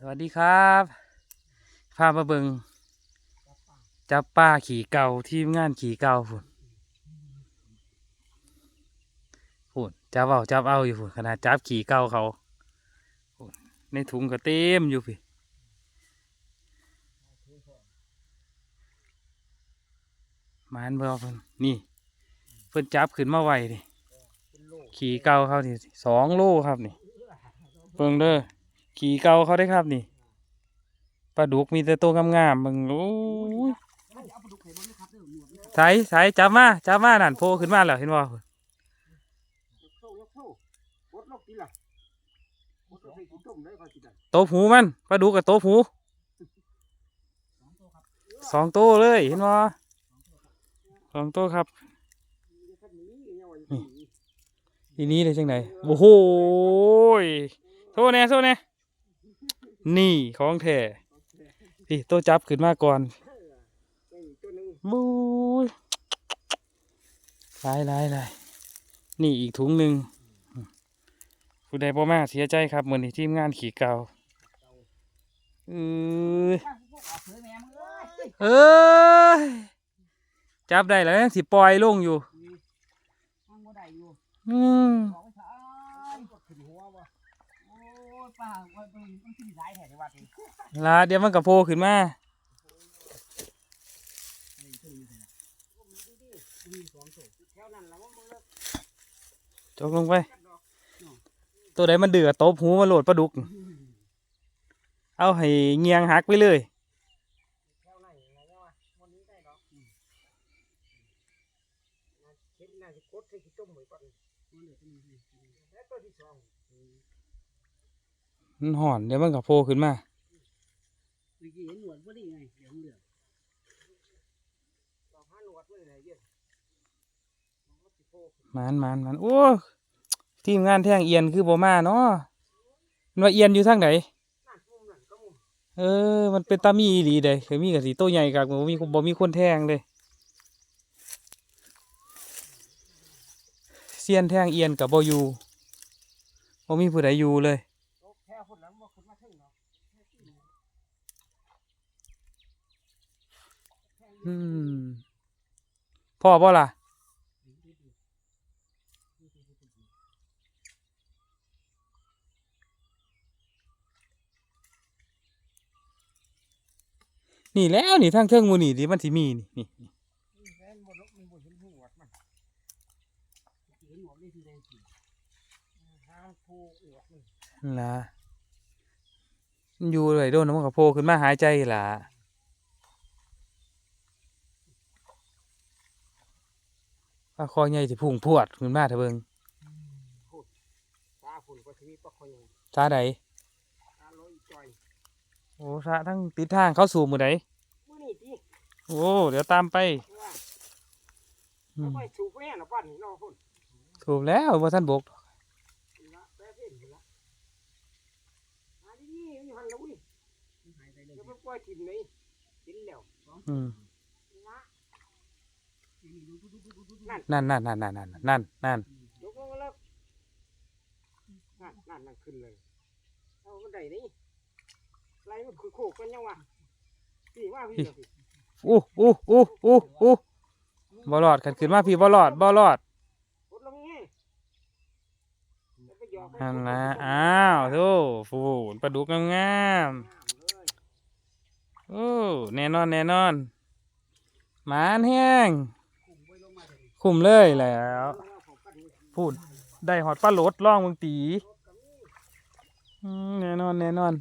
สวัสดีครับพามาเบิงจับป้าขี่เก่าทีมงานขี่เก่าฝุ่นฝุ่นจับเอาจับเอาอยู่ฝุ่นขนาดจับขี่เก่าเขาในถุงก็เต็มอยู่พี่มานเบเอาเพิ่นนี่ เพิ่นจับขึ้นมาไวนี่ขี่เก่าเขานี่สองโลครับนี่เบิ่งเด้อ ขี่เก่าเขาได้ครับนี่ปลาดุกมีแต่ตัวงามๆมึงโอ้ยใส่ใส่จับมาจับมานั่นโผล่ขึ้นมาแล้วเห็นบ่ายกเข้ากดลกทีละกดลกใส่ถุงต้มได้ก็สิได้โตบหูมันปลาดุกกับโตบหูสองโตเลยเห็นบ่สองโตครับท่านนี้เนี่ยว่าอย่างนี้เลยจังไหนโอ้โหยโทษแน่โทษแน่ นี่ของแท้พี่ตัวจับขึ้นมาก่อนได้อีกตัวหนึงบูยลายลายลายนี่อีกถุงหนึ่งผู้ใดบ่มาเสียใจครับเหมือนทีมงานขี่เก่าเอ้ยเอ้ยจับได้แล้วสิปล่อยลงอยู่มันบ่ได้อยู่อืม โอ้ยป้าว่ามันมันขึ้นหลายแห่งในวัดนี่ลาเดี๋ยวมันกระโผล่ขึ้นมาแถวนั้นแล้วมันเลิกจกลงไป ตัวใดมันเดือดตบหูมาโหลดปลาดุก เอาให้เงียงหักไปเลย แถวไหนอะไรเนี่ยว่ะวันนี้ได้ดอกอืมน่าเห็นน่าจะกดใส่ถุงต้มไว้ก่อนมันเหลือตัวนี้แล้วตัวที่สอง มันห่อนเดี๋ยวมันกระโผล่ขึ้นมาเมื่อกี้เห็นหนวดบ่ได้ไงเดี๋ยวเหลืองสองห้าหนวดไว้ไหนเยอะมันก็สิโผล่ขึ้นหมันหมันหมันโอ้ทีมงานแท่งเอียนคือบ่มาเนาะมันว่าเอียนอยู่ทางไหนนั่นมุมนั่นก็มุมเออ มันเป็นตามีอีหลีเด้เคยมีกับสีโตวใหญ่กับบ่มีบ่มีคนแท่งเลยเซียนแท่งเอียนกับบ่อยู่บ่มีผู้ใดอยู่เลย โอ้แค่คนหลังบ่ขึ้นมาถึงเนาะอืมพ่อบ่ล่ะนี่แล้วนี่ทางเทิงหมูนี่ดิมันสิมีนี่นี่นี่แม่นบ่ลกมันบ่เห็นหัวมันเห็นหนวดนี่คือแดงสีห้ามโผล่อวดมันนั่นล่ะมัน อยู่เลยโดนมันก็โผล่ขึ้นมาหายใจล่ะปลาคอใหญ่สิพุ่งพวดขึ้นมาเถอะเบิงตาฝุ่นก็ทีปะคอยซาใดตาลอยจอยโอ้ซาทั้งติดทางเข้าสู่มือใดมื้อนี้ติโอ้เดี๋ยวตามไปสูบแม่น่ะปั้นนี่นาะพุ่นถูกแล้วว่าท่านบก นี่ละแป๊บเดียวนี่ละอันนี้อยู่หันละอุ้ยหายไปเลยเดี๋ยวมันปล่อยถิ่นนี่กินแล้วอืมนี่ละนั่นนั่นนั่นนั่นนั่นนั่นนั่นยกลงมาแล้วนั่นนั่นนั่นขึ้นเลยเอามันได้นี่ไล่มันคือโคกกันยังวะพี่ว่าพี่เหรอพี่อู้อู้อู้อู้อู้บ่รอดขันขึ้นมาพี่บ่รอดบ่รอด กดลงงี้แล้วไปหยอกให้ นั่นนะอ้าวโธ่ฟูนปลาดุกงามๆโอ้แน่นอนแน่นอนหมานแห้งคุมเลยแล้วพูดได้หอดปลาโหลดล่องมึงตีแน่นอนแน่นอน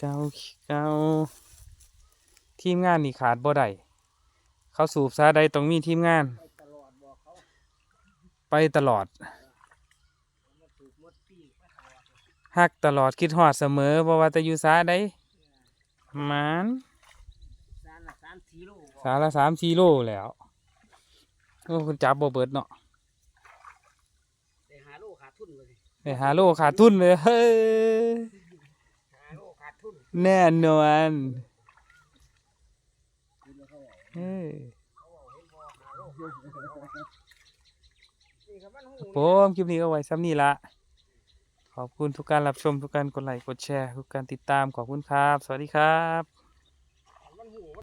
เยอะเก้าเก้าทีมงานนี่ขาดบ่ได้เขาสูบซาใดต้องมีทีมงาน ไปตลอดบอกเขาไปตลอดมาสูบมดปีกไปตลอดฮักตลอดคิดฮอดเสมอบ่ว่าจะอยู่ซาใดหมานสามละสามสี่โลสาละสามสี่โลแล้วโอ้คุณจับบ่เบิดเนาะแต่หาโลขาดทุนเลยไปหาโลขาดทุนเลยเฮ้ย หาโลขาดทุน แน่นอนเออนี่ครับมันหูครับผมคลิปนี้ก็ไว้ซ้ำนี่ละ ขอบคุณทุกการรับชมทุกการกดไลค์กดแชร์ ทุกการติดตามขอบคุณครับ สวัสดีครับ